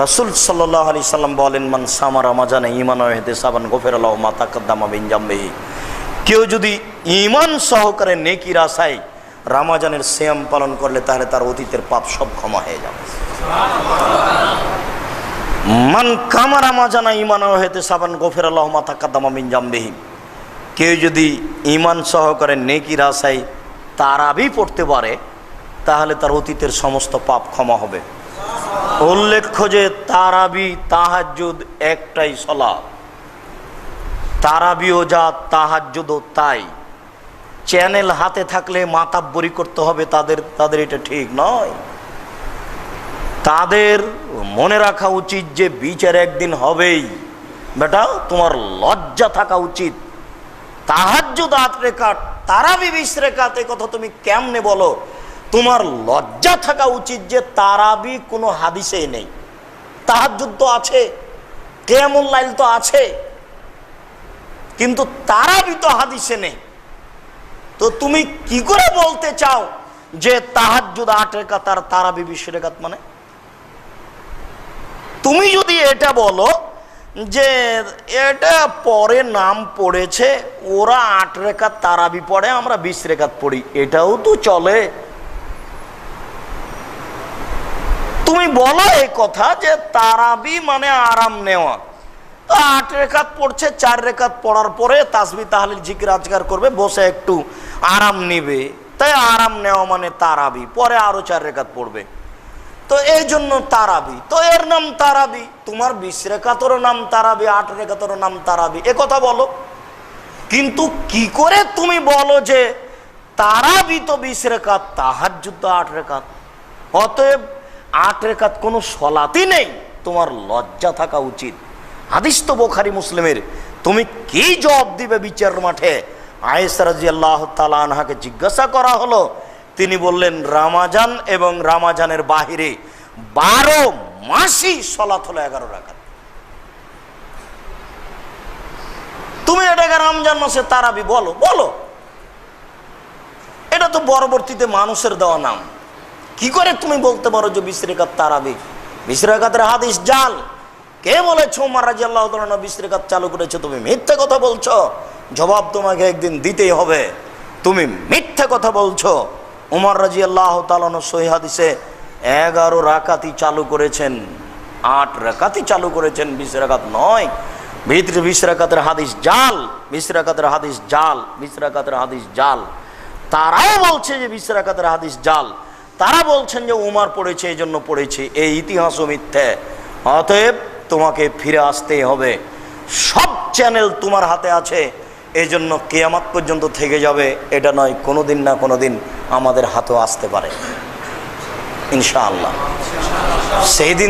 রসুল সাল্লাহ আলি সাল্লাম বলেন, মান সামা রামাজানে ইমান হেতে সাবান গোফের আল্লাহ মাতা কদ্দামা বিনজাম্বেহি কেউ যদি ইমান সহকারে নেকির আশায় রামাজানের শ্যাম পালন করলে তাহলে তার অতীতের পাপ সব ক্ষমা হয়ে যাবে। মান কামা রামাজানা ইমান হেতে সাবান গোফের আল্লাহ মাতা কদ্দামা বিনজাম্বেহি কেউ যদি ইমান সহকারে নেকির আশায় তারাবি পড়তে পারে, তাহলে তার অতীতের সমস্ত পাপ ক্ষমা হবে। উল্লেখ্য যে তারাবি তাহাজুদ একটাই সলা তারাবিও যা তাহাজুদও তাই। চ্যানেল হাতে থাকলে মাতাব্বরি করতে হবে, তাদের তাদের এটা ঠিক নয়। তাদের মনে রাখা উচিত যে বিচার একদিন হবেই। বেটা, তোমার লজ্জা থাকা উচিত। তাহাজ্জুদ আট রেখাত তারাবি বিশ রেখাত কথা তুমি কেমনে বলো? তোমার লজ্জা থাকা উচিত যে তারাবি কোনো হাদিসেই নেই। তাহাজ্জুদ তো আছে কেমন লাইল তো আছে, কিন্তু তারাবি তো হাদিসে নেই। তো তুমি কি করে বলতে চাও যে তাহাজ্জুদ আট রেখাত আর তারাবি বিশ রেখাত মানে? তুমি যদি এটা বলো যে এটা পরে নাম পড়েছে, ওরা আট রেখাত তারাবি পড়ে, আমরা বিশ রেখাত পড়ি, এটাও তো চলে। তুমি বলো এই কথা যে তারাবি মানে আরাম নেওয়া। তো আট রেখাত পড়ছে, চার রেখাত পড়ার পরে তাসবি তাহলে জিকির আজগার করবে, বসে একটু আরাম নিবে। তাই আরাম নেওয়া মানে তারাবি, পরে আরও চার রেখাত পড়বে। তো এই জন্য তারাবি। তো এর নাম তারাবি। তোমার বিশ রেখাতরও নাম তারাবি, আট রেখাতরও নাম তারাবি। এ কথা বলো। কিন্তু কি করে তুমি বলো যে তারাবি তো বিশ রেখাত তাহার যুদ্ধ আট রেখাত? অতএব আট রেখাত কোনো সলাতি নেই। তোমার লজ্জা থাকা উচিত। হাদিস তো বোখারি মুসলিমের। তুমি কি জবাব দিবে বিচার মাঠে? আয়েসারাজি আল্লাহ তালা আনহাকে জিজ্ঞাসা করা হলো। তিনি বললেন, রামাজান এবং রামাজানের বাহিরে বারো মাসই সলাত হলো এগারো রাখাত। তুমি এটাকে রমজান মাসে তারাবি বলো বলো। এটা তো পরবর্তীতে মানুষের দেওয়া নাম। কি করে তুমি বলতে পারো যে বিশ্রেকাত তারাবি বিশ্রেকাতের হাদিস জাল। কে বলেছ উমার রাজি আল্লাহ বিশ্রেকাত চালু করেছ? তুমি মিথ্যে কথা বলছো। জবাব তোমাকে একদিন দিতেই হবে। তুমি মিথ্যে কথা বলছো। উমর রাজি আল্লাহ তালানো সহিহাদিসে এগারো রাকাতি চালু করেছেন। আট রাকাতি চালু করেছেন বিশ রাকাত নয়। ভিতরে বিশ রাকাতের হাদিস জাল বিশ রাকাতের হাদিস জাল বিশ রাকাতের হাদিস জাল। তারাও বলছে যে বিশ রাকাতের হাদিস জাল। তারা বলছেন যে উমার পড়েছে এই জন্য পড়েছে। এই ইতিহাসও মিথ্যে। অতএব তোমাকে ফিরে আসতেই হবে। সব চ্যানেল তোমার হাতে আছে। এই জন্য কেয়ামাত পর্যন্ত থেকে যাবে। এটা নয় কোনো দিন না কোনো দিন আমাদের হাতেও আসতে পারে। ইনশাআল্লাহ। সেই দিন